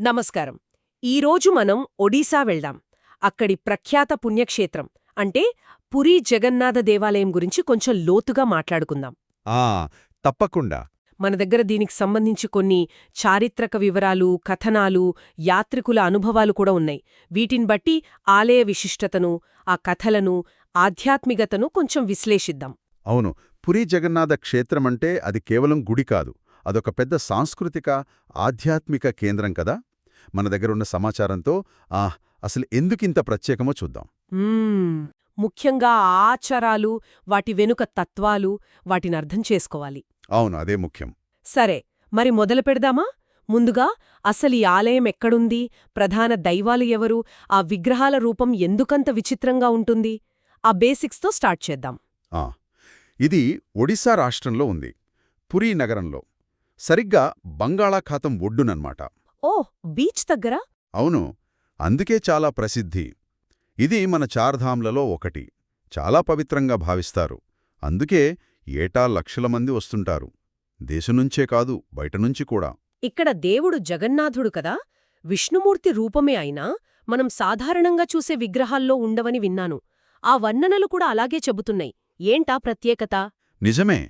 నమస్కారం. ఈరోజు మనం ఒడిశా వెళ్దాం. అక్కడి ప్రఖ్యాత పుణ్యక్షేత్రం అంటే పురీ జగన్నాథ దేవాలయం గురించి కొంచెం లోతుగా మాట్లాడుకుందాం. ఆ తప్పకుండా. మన దగ్గర దీనికి సంబంధించి కొన్ని చారిత్రక వివరాలు కథనాలు యాత్రికుల అనుభవాలు కూడా ఉన్నాయి. వీటిని బట్టి ఆలయ విశిష్టతను ఆ కథలను ఆధ్యాత్మికతను కొంచెం విశ్లేషిద్దాం. అవును. పురీ జగన్నాథ క్షేత్రమంటే అది కేవలం గుడి కాదు. అదొక పెద్ద సాంస్కృతిక ఆధ్యాత్మిక కేంద్రం కదా? మన దగ్గరున్న సమాచారంతో ఆ అసలు ఎందుకింత ప్రత్యేకమో చూద్దాం. ముఖ్యంగా ఆచారాలు వాటి వెనుక తత్వాలు వాటిని అర్థం చేసుకోవాలి. అవును అదే ముఖ్యం. సరే మరి మొదలు పెడదామా? ముందుగా అసలు ఈ ఆలయం ఎక్కడుంది? ప్రధాన దైవాలు ఎవరు? ఆ విగ్రహాల రూపం ఎందుకంత విచిత్రంగా ఉంటుంది? ఆ బేసిక్స్తో స్టార్ట్ చేద్దాం. ఆ ఇది ఒడిశా రాష్ట్రంలో ఉంది. పురీ నగరంలో. సరిగ్గా బంగాళాఖాతం ఒడ్డునన్మాట. ఓ బీచ్ దగ్గర? అవును అందుకే చాలా ప్రసిద్ధి. ఇది మన చార్ధామ్లలో ఒకటి. చాలా పవిత్రంగా భావిస్తారు. అందుకే ఏటా లక్షల మంది వస్తుంటారు. దేశనుంచే కాదు బయటనుంచి కూడా. ఇక్కడ దేవుడు జగన్నాథుడు కదా? విష్ణుమూర్తి రూపమే అయినా మనం సాధారణంగా చూసే విగ్రహాల్లో ఉండవని విన్నాను. ఆ వర్ణనలు కూడా అలాగే చెబుతున్నాయి. ఏంటా ప్రత్యేకత? నిజమే.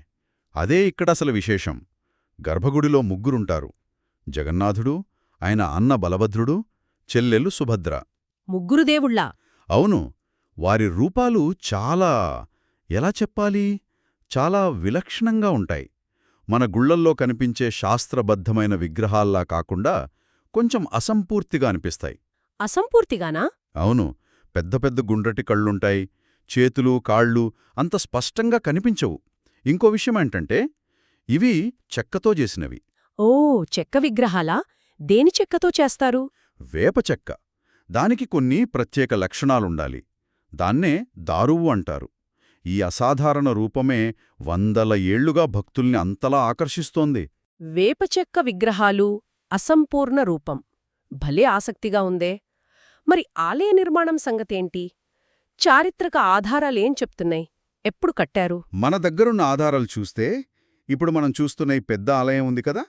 అదే ఇక్కడసలు విశేషం. గర్భగుడిలో ముగ్గురుంటారు. జగన్నాథుడు ఆయన అన్న బలభద్రుడు చెల్లెలు సుభద్ర. ముగ్గురు దేవుళ్ళా? అవును. వారి రూపాలు చాలా ఎలా చెప్పాలి? చాలా విలక్షణంగా ఉంటాయి. మన గుళ్ళల్లో కనిపించే శాస్త్రబద్ధమైన విగ్రహాల్లా కాకుండా కొంచెం అసంపూర్తిగా అనిపిస్తాయి. అసంపూర్తిగానా? అవును. పెద్ద పెద్ద గుండ్రటి కళ్ళుంటాయి. చేతులు కాళ్ళు అంత స్పష్టంగా కనిపించవు. ఇంకో విషయమేంటంటే ఇవి చెక్కతో చేసినవి. ఓ చెక్క విగ్రహాలా? దేని చెక్కతో చేస్తారు? వేప చెక్క. దానికి కొన్ని ప్రత్యేక లక్షణాలుండాలి. దాన్నే దారువు అంటారు. ఈ అసాధారణ రూపమే వందల ఏళ్ళుగా భక్తుల్ని అంతలా ఆకర్షిస్తోంది. వేపచెక్క విగ్రహాలు అసంపూర్ణ రూపం. భలే ఆసక్తిగా ఉందే. మరి ఆలయ నిర్మాణం సంగతేంటి? చారిత్రక ఆధారాలేం చెప్తున్నాయి? ఎప్పుడు కట్టారు? మన దగ్గరున్న ఆధారాలు చూస్తే ఇప్పుడు మనం చూస్తున్న ఈ పెద్ద ఆలయం ఉంది కదా?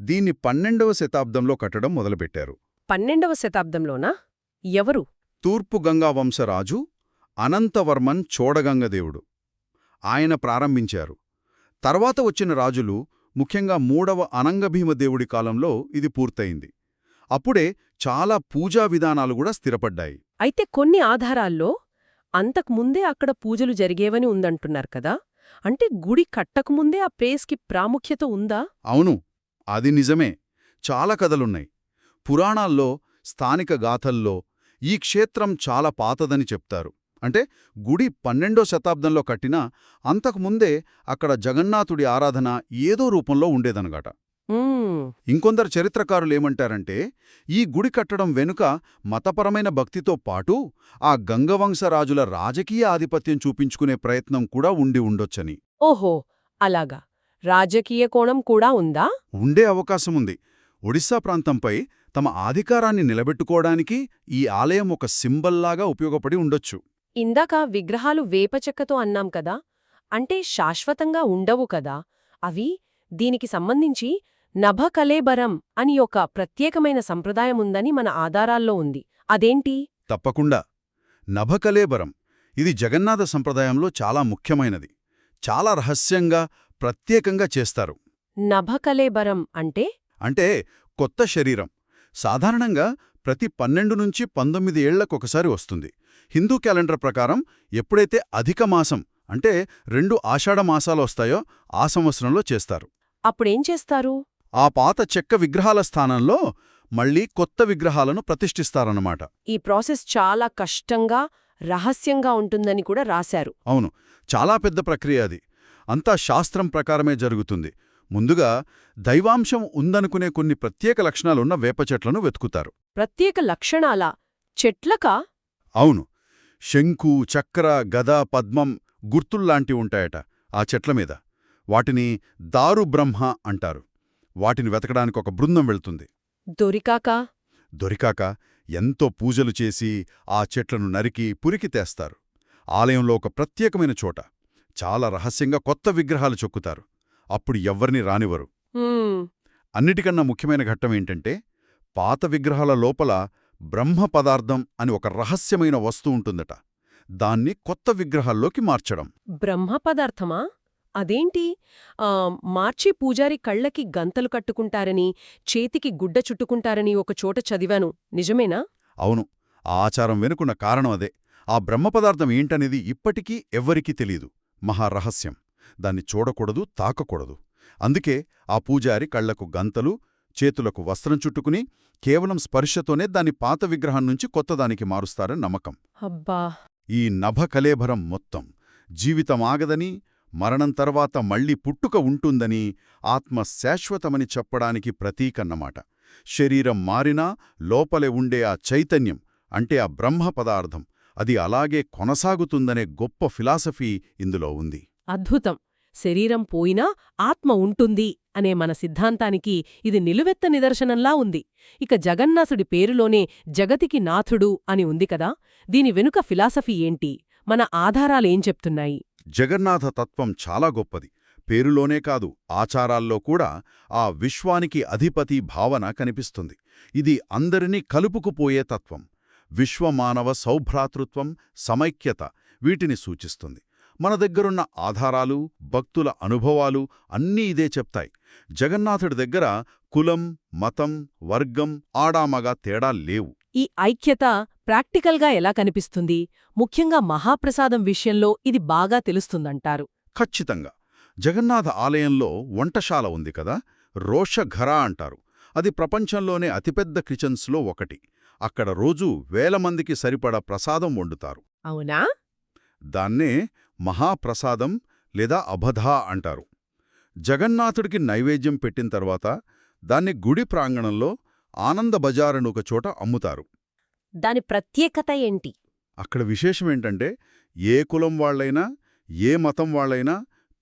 దీన్ని పన్నెండవ శతాబ్దంలో కట్టడం మొదలుపెట్టారు. పన్నెండవ శతాబ్దంలోనా? ఎవరు? తూర్పు గంగా వంశరాజు అనంతవర్మన్ చోడగంగదేవుడు. ఆయన ప్రారంభించారు. తర్వాత వచ్చిన రాజులు ముఖ్యంగా మూడవ అనంగభీమదేవుడి కాలంలో ఇది పూర్తయింది. అప్పుడే చాలా పూజా విధానాలు కూడా స్థిరపడ్డాయి. అయితే కొన్ని ఆధారాల్లో అంతకుముందే అక్కడ పూజలు జరిగేవని ఉందంటున్నారు కదా? అంటే గుడి కట్టకముందే ఆ ప్లేస్కి ప్రాముఖ్యత ఉందా? అవును అది నిజమే. చాలా కథలున్నాయి. పురాణాల్లో స్థానిక గాథల్లో ఈ క్షేత్రం చాలా పాతదని చెప్తారు. అంటే గుడి పన్నెండో శతాబ్దంలో కట్టినా అంతకుముందే అక్కడ జగన్నాథుడి ఆరాధన ఏదో రూపంలో ఉండేదనగాట ఇంకొందరు చరిత్రకారులేమంటారంటే ఈ గుడి కట్టడం వెనుక మతపరమైన భక్తితో పాటు ఆ గంగవంశరాజుల రాజకీయ ఆధిపత్యం చూపించుకునే ప్రయత్నం కూడా ఉండి ఉండొచ్చని. ఓహో అలాగా. రాజకీయ కోణం కూడా ఉందా? ఉండే అవకాశముంది. ఒడిశా ప్రాంతంపై తమ ఆధికారాన్ని నిలబెట్టుకోవడానికి ఈ ఆలయం ఒక సింబల్లాగా ఉపయోగపడి ఉండొచ్చు. ఇందాక విగ్రహాలు వేపచెక్కతో అన్నాం కదా అంటే శాశ్వతంగా ఉండవు కదా. అవి దీనికి సంబంధించి నభకలేబరం అని ఒక ప్రత్యేకమైన సంప్రదాయముందని మన ఆధారాల్లో ఉంది. అదేంటి? తప్పకుండా. నభకలేబరం ఇది జగన్నాథ సంప్రదాయంలో చాలా ముఖ్యమైనది. చాలా రహస్యంగా ప్రత్యేకంగా చేస్తారు. నభకలేబరం అంటే? అంటే కొత్త శరీరం. సాధారణంగా ప్రతి పన్నెండు నుంచి పంతొమ్మిది ఏళ్ళకొకసారి వస్తుంది. హిందూ క్యాలెండర్ ప్రకారం ఎప్పుడైతే అధిక మాసం అంటే రెండు ఆషాఢ మాసాలు వస్తాయో ఆ సంవత్సరంలో చేస్తారు. అప్పుడేం చేస్తారు? ఆ పాత చెక్క విగ్రహాల స్థానంలో మళ్ళీ కొత్త విగ్రహాలను ప్రతిష్ఠిస్తారన్నమాట. ఈ ప్రాసెస్ చాలా కష్టంగా రహస్యంగా ఉంటుందని కూడా రాశారు. అవును చాలా పెద్ద ప్రక్రియ అది. అంతా శాస్త్రం ప్రకారమే జరుగుతుంది. ముందుగా దైవాంశం ఉందనుకునే కొన్ని ప్రత్యేక లక్షణాలున్న వేప చెట్లను వెతుకుతారు. ప్రత్యేక లక్షణాల? చెట్లకా? అవును. శంకు చక్ర గద పద్మం గుర్తుల్లాంటి ఉంటాయట ఆ చెట్ల మీద. వాటిని దారు బ్రహ్మ అంటారు. వాటిని వెతకడానికి ఒక బృందం వెళ్తుంది. దొరికాక? దొరికాక ఎంతో పూజలు చేసి ఆ చెట్లను నరికి పురికి తెస్తారు. ఆలయంలో ఒక ప్రత్యేకమైన చోట చాలా రహస్యంగా కొత్త విగ్రహాలు చొక్కుతారు. అప్పుడు ఎవ్వరినీ రానివ్వరు. అన్నిటికన్నా ముఖ్యమైన ఘట్టం ఏంటంటే పాత విగ్రహాల లోపల బ్రహ్మ పదార్థం అని ఒక రహస్యమైన వస్తువు ఉంటుందట. దాన్ని కొత్త విగ్రహాల్లోకి మార్చడం. బ్రహ్మ పదార్థమా? అదేంటి? మార్చి పూజారి కళ్ళకి గంతలు కట్టుకుంటారని చేతికి గుడ్డ చుట్టుకుంటారని ఒక చోట చదివాను. నిజమేనా? అవును. ఆ ఆచారం వెనుకున్న కారణం అదే. ఆ బ్రహ్మ పదార్థం ఏంటనేది ఇప్పటికీ ఎవ్వరికీ తెలీదు. మహారహస్యం దాన్ని చూడకూడదు తాకకూడదు. అందుకే ఆ పూజారి కళ్ళకు గంతలు చేతులకు వస్త్రం చుట్టుకుని కేవలం స్పర్శతోనే దాన్ని పాత విగ్రహం నుంచి కొత్తదానికి మారుస్తారని నమ్మకం. అబ్బా! ఈ నభ కలేభరం మొత్తం జీవితమాగదని మరణం తర్వాత మళ్ళీ పుట్టుక ఉంటుందని ఆత్మ శాశ్వతమని చెప్పడానికి ప్రతీకన్నమాట. శరీరం మారినా లోపలే ఉండే ఆ చైతన్యం అంటే ఆ బ్రహ్మ పదార్థం అది అలాగే కొనసాగుతుందనే గొప్ప ఫిలాసఫీ ఇందులో ఉంది. అద్భుతం! శరీరం పోయినా ఆత్మ ఉంటుంది అనే మన సిద్ధాంతానికి ఇది నిలువెత్త నిదర్శనంలా ఉంది. ఇక జగన్నాథుడి పేరులోనే జగతికి నాథుడు అని ఉంది కదా! దీని వెనుక ఫిలాసఫీ ఏంటి? మన ఆధారాలేం చెప్తున్నాయి? జగన్నాథ తత్వం చాలా గొప్పది. పేరులోనే కాదు ఆచారాల్లో కూడా ఆ విశ్వానికి అధిపతి భావన కనిపిస్తుంది. ఇది అందరినీ కలుపుకుపోయే తత్వం. విశ్వమానవ సౌభ్రాతృత్వం సమైక్యత వీటిని సూచిస్తుంది. మన దగ్గరున్న ఆధారాలు భక్తుల అనుభవాలు అన్నీ ఇదే చెప్తాయి. జగన్నాథుడి దగ్గర కులం మతం వర్గం ఆడామగా తేడా లేవు. ఈ ఐక్యత ప్రాక్టికల్గా ఎలా కనిపిస్తుంది? ముఖ్యంగా మహాప్రసాదం విషయంలో ఇది బాగా తెలుస్తుందంటారు. ఖచ్చితంగా. జగన్నాథ ఆలయంలో వంటశాల ఉంది కదా? రోషఘర అంటారు. అది ప్రపంచంలోనే అతిపెద్ద కిచెన్స్లో ఒకటి. అక్కడ రోజూ వేల మందికి సరిపడా ప్రసాదం వండుతారు. అవునా? దాన్నే మహాప్రసాదం లేదా అబధా అంటారు. జగన్నాథుడికి నైవేద్యం పెట్టిన తర్వాత దాన్ని గుడి ప్రాంగణంలో ఆనంద బజారను ఒక చోట అమ్ముతారు. దాని ప్రత్యేకత ఏంటి? అక్కడ విశేషమేంటంటే ఏ కులం వాళ్ళైనా ఏ మతం వాళ్ళైనా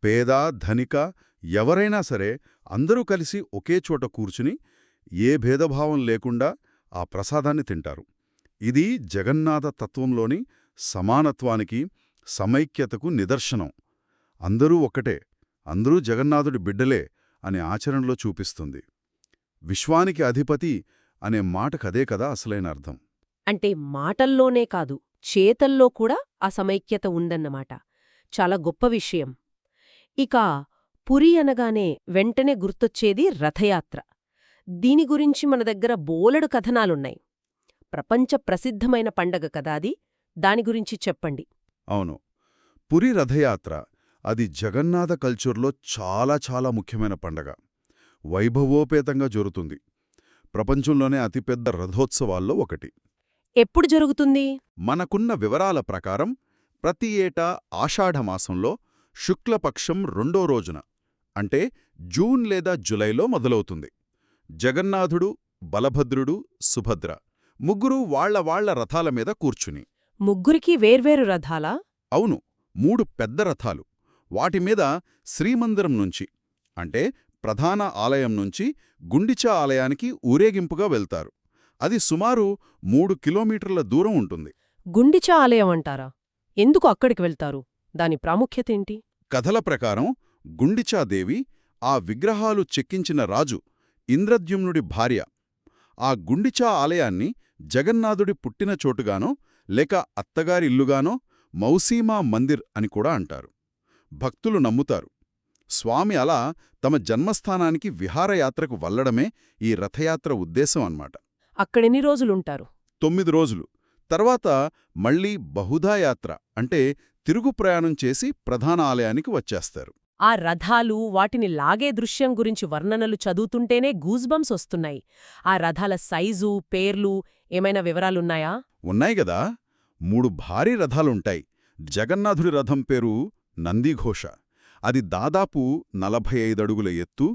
పేద ధనిక ఎవరైనా సరే అందరూ కలిసి ఒకే చోట కూర్చుని ఏ భేదభావం లేకుండా ఆ ప్రసాదాన్ని తింటారు. ఇది జగన్నాథ తత్వంలోని సమానత్వానికి సమైక్యతకు నిదర్శనం. అందరూ ఒక్కటే అందరూ జగన్నాథుడి బిడ్డలే అనే ఆచరణలో చూపిస్తుంది. విశ్వానికి అధిపతి అనే మాటకదే కదా అసలైన అర్థం. అంటే మాటల్లోనే కాదు చేతల్లో కూడా ఆ సమైక్యత ఉందన్నమాట. చాలా గొప్ప విషయం. ఇక పురి అనగానే వెంటనే గుర్తొచ్చేది రథయాత్ర. దీని గురించి మన దగ్గర బోలెడు కథనాలున్నాయి. ప్రపంచ ప్రసిద్ధమైన పండగ కదా అది దాని గురించి చెప్పండి. అవును. పురి రథయాత్ర అది జగన్నాథ కల్చర్లో చాలా చాలా ముఖ్యమైన పండగ. వైభవోపేతంగా జరుగుతుంది. ప్రపంచంలోనే అతిపెద్ద రథోత్సవాల్లో ఒకటి. ఎప్పుడు జరుగుతుంది? మనకున్న వివరాల ప్రకారం ప్రతి ఏటా ఆషాఢమాసంలో శుక్లపక్షం రెండో రోజున అంటే జూన్ లేదా జులైలో మొదలవుతుంది. జగన్నాథుడు బలభద్రుడు సుభద్ర ముగ్గురు వాళ్ళ వాళ్ళ రథాల మీద కూర్చుని. ముగ్గురికి వేర్వేరు రథాలా? అవును మూడు పెద్ద రథాలు. వాటిమీద శ్రీమందిరం నుంచి అంటే ప్రధాన ఆలయం నుంచి గుండిచా ఆలయానికి ఊరేగింపుగా వెళ్తారు. అది సుమారు మూడు కిలోమీటర్ల దూరం ఉంటుంది. గుండిచా ఆలయం అంటారా? ఎందుకు అక్కడికి వెళ్తారు? దాని ప్రాముఖ్యతేంటి కథల ప్రకారం గుండిచాదేవి ఆ విగ్రహాలు చెక్కించిన రాజు ఇంద్రద్యుమ్నుడి భార్య. ఆ గుండిచా ఆలయాన్ని జగన్నాథుడి పుట్టిన చోటుగానో లేక అత్తగారి ఇల్లుగానో మౌసీమా మందిర్ అని కూడా అంటారు. భక్తులు నమ్ముతారు. స్వామి అలా తమ జన్మస్థానానికి విహారయాత్రకు వల్లడమే ఈ రథయాత్ర ఉద్దేశం అన్నమాట. అక్కడెన్ని రోజులుంటారు? తొమ్మిది రోజులు. తర్వాత మళ్ళీ బహుధాయాత్ర అంటే తిరుగు ప్రయాణం చేసి ప్రధాన ఆలయానికి వచ్చేస్తారు. ఆ రథాలు వాటిని లాగే దృశ్యం గురించి వర్ణనలు చదువుతుంటేనే గూజ్బంస్ వస్తున్నాయి. ఆ రథాల సైజు పేర్లు ఏమైనా వివరాలున్నాయా? ఉన్నాయి గదా. మూడు భారీ రథాలుంటాయి. జగన్నాథుడి రథం పేరు నందిఘోష. అది దాదాపు నలభై ఐదడుగుల ఎత్తు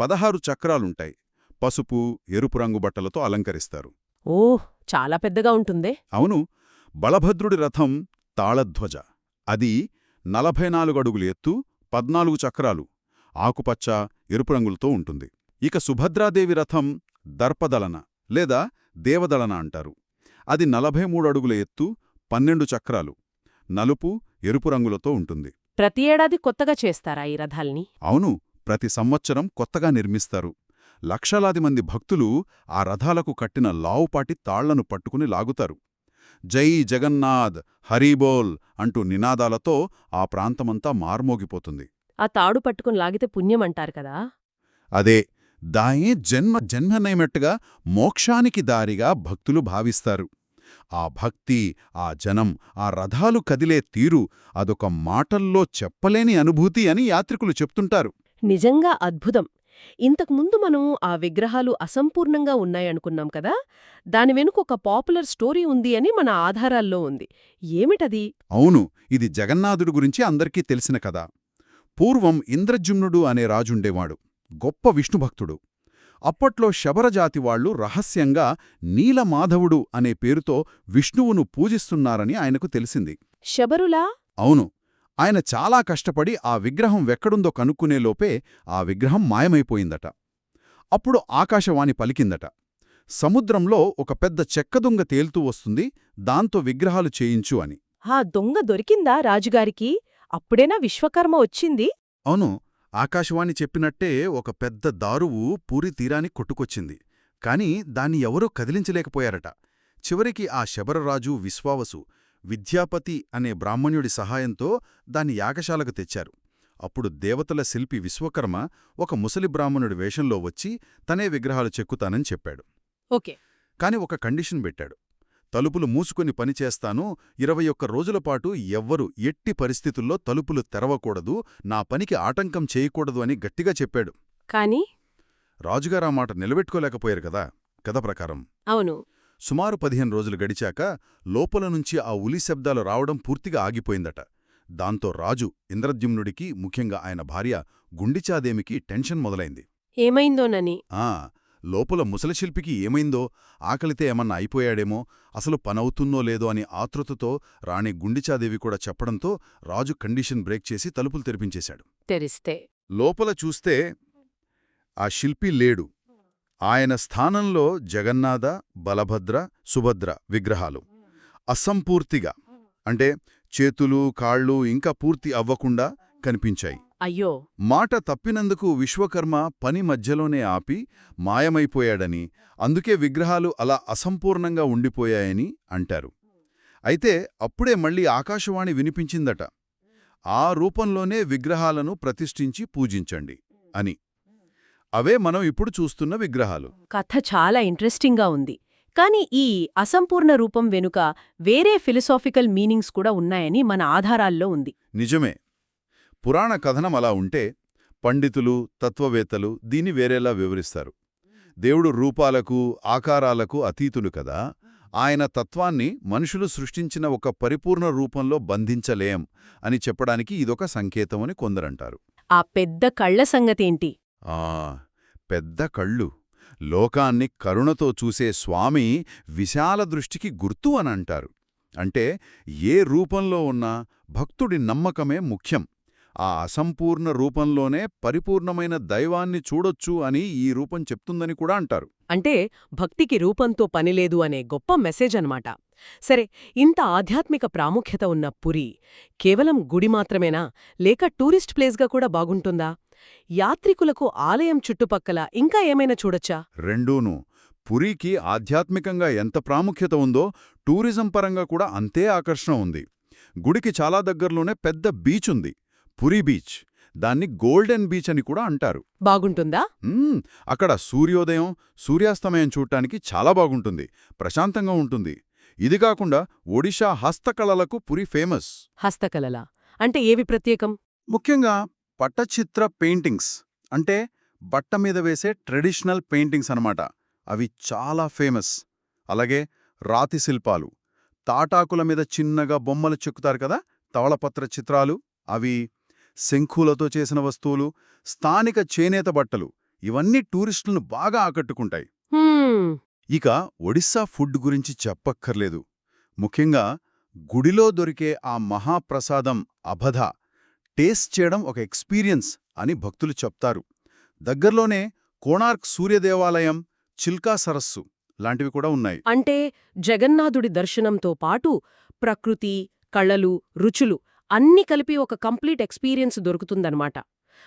పదహారు చక్రాలుంటాయి. పసుపు ఎరుపు రంగు బట్టలతో అలంకరిస్తారు. ఓహ్! చాలా పెద్దగా ఉంటుందే. అవును. బలభద్రుడి రథం తాళధ్వజ. అది నలభై నాలుగు అడుగుల ఎత్తు పద్నాలుగు చక్రాలు. ఆకుపచ్చ ఎరుపు రంగులతో ఉంటుంది. ఇక సుభద్రాదేవి రథం దర్పదలన లేదా దేవదళన అంటారు. అది నలభై మూడు అడుగుల ఎత్తు పన్నెండు చక్రాలు. నలుపు ఎరుపు రంగులతో ఉంటుంది. ప్రతి ఏడాది కొత్తగా చేస్తారా ఈ రథాల్ని? అవును ప్రతి సంవత్సరం కొత్తగా నిర్మిస్తారు. లక్షలాది మంది భక్తులు ఆ రథాలకు కట్టిన లావుపాటి తాళ్ళను పట్టుకుని లాగుతారు. జై జగన్నాథ్ హరీబోల్ అంటూ నినాదాలతో ఆ ప్రాంతమంతా మార్మోగిపోతుంది. ఆ తాడు పట్టుకుని లాగితే పుణ్యం అంటారు కదా? అదే దాయే జన్మ జన్మనైమట్టుగా మోక్షానికి దారిగా భక్తులు భావిస్తారు. ఆ భక్తి ఆ జనం ఆ రథాలు కదిలే తీరు అదొక మాటల్లో చెప్పలేని అనుభూతి అని యాత్రికులు చెప్తుంటారు. నిజంగా అద్భుతం. ఇంతకుముందు మనం ఆ విగ్రహాలు అసంపూర్ణంగా ఉన్నాయనుకున్నాం కదా? దాని వెనుక ఒక పాపులర్ స్టోరీ ఉంది అని మన ఆధారాల్లో ఉంది. ఏమిటది? అవును ఇది జగన్నాథుడు గురించి అందరికీ తెలిసిన కథ. పూర్వం ఇంద్రజుమ్నుడు అనే రాజుండేవాడు. గొప్ప విష్ణుభక్తుడు. అప్పట్లో శబరజాతి వాళ్ళు రహస్యంగా నీలమాధవుడు అనే పేరుతో విష్ణువును పూజిస్తున్నారని ఆయనకు తెలిసింది. శబరులా? అవును. ఆయన చాలా కష్టపడి ఆ విగ్రహం వెక్కడుందో కనుక్కునేలోపే ఆ విగ్రహం మాయమైపోయిందట. అప్పుడు ఆకాశవాణి పలికిందట. సముద్రంలో ఒక పెద్ద చెక్కదుంగ తేల్తూ వస్తుంది దాంతో విగ్రహాలు చేయించు అని. ఆ దొంగ దొరికిందా రాజుగారికి? అప్పుడేనా విశ్వకర్మ వచ్చింది? అవును. ఆకాశవాణి చెప్పినట్టే ఒక పెద్ద దారువు పూరి తీరానికి కొట్టుకొచ్చింది. కాని దాన్ని ఎవరూ కదిలించలేకపోయారట. చివరికి ఆ శబరరాజు విశ్వావసు విద్యాపతి అనే బ్రాహ్మణుడి సహాయంతో దాన్ని యాగశాలకు తెచ్చారు. అప్పుడు దేవతల శిల్పి విశ్వకర్మ ఒక ముసలి బ్రాహ్మణుడి వేషంలో వచ్చి తనే విగ్రహాలు చెక్కుతానని చెప్పాడు. ఓకే. కాని ఒక కండిషన్ పెట్టాడు. తలుపులు మూసుకొని పనిచేస్తాను ఇరవై ఒక్క రోజులపాటు ఎవ్వరు ఎట్టి పరిస్థితుల్లో తలుపులు తెరవకూడదు నా పనికి ఆటంకం చేయకూడదు అని గట్టిగా చెప్పాడు. కాని? రాజుగారా మాట నిలబెట్టుకోలేకపోయారు కదా కథ ప్రకారం. అవును. సుమారు పదిహేను రోజులు గడిచాక లోపల నుంచి ఆ ఉలి శబ్దాలు రావడం పూర్తిగా ఆగిపోయిందట. దాంతో రాజు ఇంద్రద్యుమ్నుడికి ముఖ్యంగా ఆయన భార్య గుండిచాదేమికి టెన్షన్ మొదలైంది. ఏమైందోనని? ఆ లోపల ముసలిశిల్పికి ఏమైందో ఆకలితే ఏమన్నా అయిపోయాడేమో అసలు పనవుతున్నో లేదో అని ఆతృతతో రాణి గుండిచాదేవి కూడా చెప్పడంతో రాజు కండిషన్ బ్రేక్ చేసి తలుపులు తెరిపించేశాడు. తెరిస్తే. లోపల చూస్తే ఆ శిల్పి లేడు. ఆయన స్థానంలో జగన్నాథ బలభద్ర సుభద్ర విగ్రహాలు. అసంపూర్తిగా అంటే చేతులు కాళ్ళు ఇంకా పూర్తి అవ్వకుండా కనిపించాయి. అయ్యో. మాట తప్పినందుకు విశ్వకర్మ పని మధ్యలోనే ఆపి మాయమైపోయాడని అందుకే విగ్రహాలు అలా అసంపూర్ణంగా ఉండిపోయాయని అంటారు. అయితే అప్పుడే మళ్ళీ ఆకాశవాణి వినిపించిందట ఆ రూపంలోనే విగ్రహాలను ప్రతిష్ఠించి పూజించండి అని. అవే మనం ఇప్పుడు చూస్తున్న విగ్రహాలు. కథ చాలా ఇంట్రెస్టింగ్గా ఉంది. కాని ఈ అసంపూర్ణ రూపం వెనుక వేరే ఫిలసాఫికల్ మీనింగ్స్ కూడా ఉన్నాయని మన ఆధారాల్లో ఉంది. నిజమే. పురాణ కథనం అలా ఉంటే పండితులు తత్వవేత్తలు దీన్ని వేరేలా వివరిస్తారు. దేవుడు రూపాలకు ఆకారాలకు అతీతులు కదా ఆయన తత్వాన్ని మనుషులు సృష్టించిన ఒక పరిపూర్ణ రూపంలో బంధించలేం అని చెప్పడానికి ఇదొక సంకేతమని కొందరంటారు. ఆ పెద్ద కళ్ళ సంగతేంటి? ఆ పెద్ద కళ్ళు. లోకాన్ని కరుణతో చూసే స్వామి విశాల దృష్టికి గుర్తు అని అంటారు. అంటే ఏ రూపంలో ఉన్నా భక్తుడి నమ్మకమే ముఖ్యం. ఆ అసంపూర్ణ రూపంలోనే పరిపూర్ణమైన దైవాన్ని చూడొచ్చు అని ఈ రూపం చెప్తుందని కూడా అంటారు. అంటే భక్తికి రూపంతో పనిలేదు అనే గొప్ప మెసేజ్ అన్నమాట. సరే ఇంత ఆధ్యాత్మిక ప్రాముఖ్యత ఉన్న పురి కేవలం గుడి మాత్రమేనా? లేక టూరిస్ట్ ప్లేస్గా కూడా బాగుంటుందా? యాత్రికులకు ఆలయం చుట్టుపక్కల ఇంకా ఏమైనా చూడొచ్చా? రెండూను. పురికి ఆధ్యాత్మికంగా ఎంత ప్రాముఖ్యత ఉందో టూరిజం పరంగా కూడా అంతే ఆకర్షణ ఉంది. గుడికి చాలా దగ్గరలోనే పెద్ద బీచ్ ఉంది పురి బీచ్. దాన్ని గోల్డెన్ బీచ్ అని కూడా అంటారు. బాగుంటుందా? అక్కడ సూర్యోదయం సూర్యాస్తమయం చూడటానికి చాలా బాగుంటుంది. ప్రశాంతంగా ఉంటుంది. ఇది కాకుండా ఒడిషా హస్తకళలకు పురి ఫేమస్. హస్తకళలా. అంటే ఏవి ప్రత్యేకం? ముఖ్యంగా పట్టచిత్ర పెయింటింగ్స్. అంటే బట్ట మీద వేసే ట్రెడిషనల్ పెయింటింగ్స్ అన్నమాట. అవి చాలా ఫేమస్. అలాగే రాతి శిల్పాలు. తాటాకుల మీద చిన్నగా బొమ్మలు చెక్కుతారు కదా? తవళపత్ర చిత్రాలు. అవి శంఖులతో చేసిన వస్తువులు స్థానిక చేనేత బట్టలు ఇవన్నీ టూరిస్టులను బాగా ఆకట్టుకుంటాయి. ఇక ఒడిస్సా ఫుడ్ గురించి చెప్పక్కర్లేదు. ముఖ్యంగా గుడిలో దొరికే ఆ మహాప్రసాదం అబధ టేస్ట్ చేయడం ఒక ఎక్స్పీరియన్స్ అని భక్తులు చెప్తారు. దగ్గర్లోనే కోణార్క్ సూర్యదేవాలయం చిల్కా సరస్సు లాంటివి కూడా ఉన్నాయి. అంటే జగన్నాథుడి దర్శనంతో పాటు ప్రకృతి కళలు రుచులు అన్నీ కలిపి ఒక కంప్లీట్ ఎక్స్పీరియన్స్ దొరుకుతుందన్నమాట.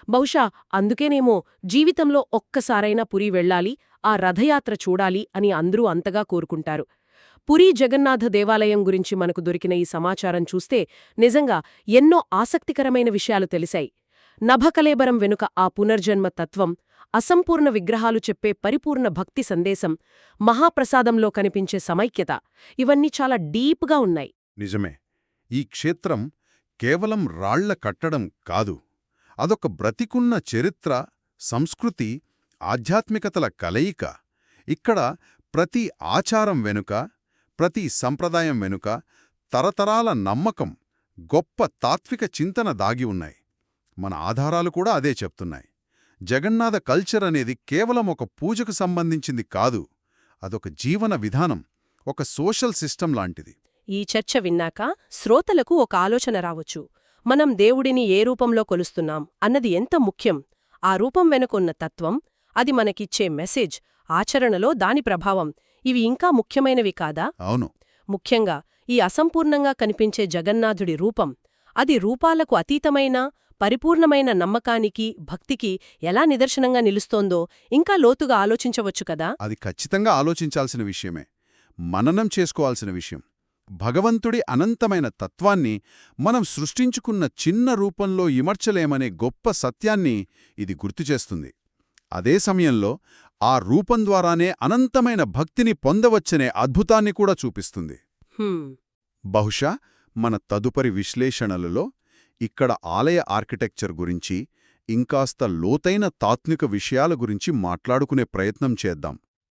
బహుశా అందుకేనేమో జీవితంలో ఒక్కసారైనా పురి వెళ్ళాలి ఆ రథయాత్ర చూడాలి అని అందరూ అంతగా కోరుకుంటారు. పురీ జగన్నాథ దేవాలయం గురించి మనకు దొరికిన ఈ సమాచారం చూస్తే నిజంగా ఎన్నో ఆసక్తికరమైన విషయాలు తెలిసాయి నభకలేబరం వెనుక ఆ పునర్జన్మ తత్వం అసంపూర్ణ విగ్రహాలు చెప్పే పరిపూర్ణ భక్తి సందేశం మహాప్రసాదంలో కనిపించే సమైక్యత ఇవన్నీ చాలా డీప్గా ఉన్నాయి. నిజమే. ఈ క్షేత్రం కేవలం రాళ్ళ కట్టడం కాదు అదొక బ్రతికున్న చరిత్ర సంస్కృతి ఆధ్యాత్మికతల కలయిక. ఇక్కడ ప్రతి ఆచారం వెనుక ప్రతి సంప్రదాయం వెనుక తరతరాల నమ్మకం గొప్ప తాత్విక చింతన దాగి ఉన్నాయి. మన ఆధారాలు కూడా అదే చెప్తున్నాయి. జగన్నాథ కల్చర్ అనేది కేవలం ఒక పూజకు సంబంధించింది కాదు అదొక జీవన విధానం ఒక సోషల్ సిస్టమ్ లాంటిది. ఈ చర్చ విన్నాక శ్రోతలకు ఒక ఆలోచన రావచ్చు. మనం దేవుడిని ఏ రూపంలో కొలుస్తున్నాం అన్నది ఎంత ముఖ్యం? ఆ రూపం వెనుకున్న తత్వం అది మనకిచ్చే మెసేజ్ ఆచరణలో దాని ప్రభావం ఇవి ఇంకా ముఖ్యమైనవి కాదా? అవును. ముఖ్యంగా ఈ అసంపూర్ణంగా కనిపించే జగన్నాథుడి రూపం అది రూపాలకు అతీతమైన పరిపూర్ణమైన నమ్మకానికి భక్తికి ఎలా నిదర్శనంగా నిలుస్తోందో ఇంకా లోతుగా ఆలోచించవచ్చు కదా? అది ఖచ్చితంగా ఆలోచించాల్సిన విషయమే. మననం చేసుకోవాల్సిన విషయం. భగవంతుడి అనంతమైన తత్వాన్ని మనం సృష్టించుకున్న చిన్న రూపంలో ఇమర్చలేమనే గొప్ప సత్యాన్ని ఇది గుర్తుచేస్తుంది అదే సమయంలో ఆ రూపం ద్వారానే అనంతమైన భక్తిని పొందవచ్చనే అద్భుతాన్ని కూడా చూపిస్తుంది. బహుశా మన తదుపరి విశ్లేషణలలో ఇక్కడ ఆలయ ఆర్కిటెక్చర్ గురించి ఇంకాస్త లోతైన తాత్విక విషయాల గురించి మాట్లాడుకునే ప్రయత్నం చేద్దాం.